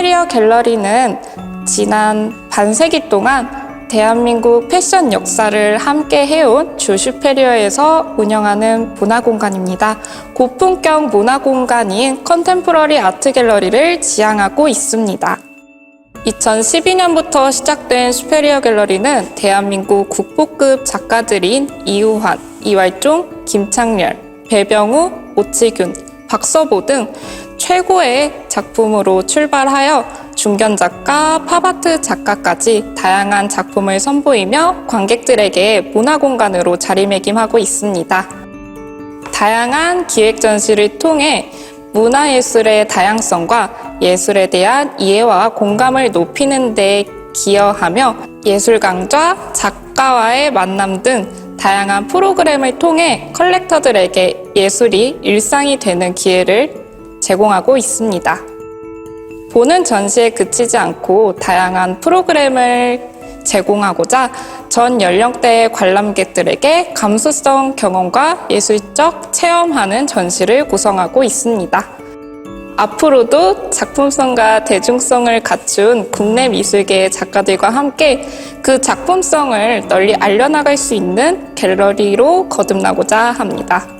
슈페리어 갤러리는 지난 반세기 동안 대한민국 패션 역사를 함께 해온 주 슈페리어에서 운영하는 문화 공간입니다. 고품격 문화 공간인 컨템포러리 아트 갤러리를 지향하고 있습니다. 2012년부터 시작된 슈페리어 갤러리는 대한민국 국보급 작가들인 이우환, 이왈종, 김창렬, 배병우, 오치균, 박서보 등 최고의 작품으로 출발하여 중견 작가, 팝아트 작가까지 다양한 작품을 선보이며 관객들에게 문화 공간으로 자리매김하고 있습니다. 다양한 기획 전시를 통해 문화예술의 다양성과 예술에 대한 이해와 공감을 높이는 데 기여하며 예술 강좌, 작가와의 만남 등 다양한 프로그램을 통해 컬렉터들에게 예술이 일상이 되는 기회를 제공하고 있습니다. 보는 전시에 그치지 않고 다양한 프로그램을 제공하고자 전 연령대의 관람객들에게 감수성 경험과 예술적 체험하는 전시를 구성하고 있습니다. 앞으로도 작품성과 대중성을 갖춘 국내 미술계의 작가들과 함께 그 작품성을 널리 알려나갈 수 있는 갤러리로 거듭나고자 합니다.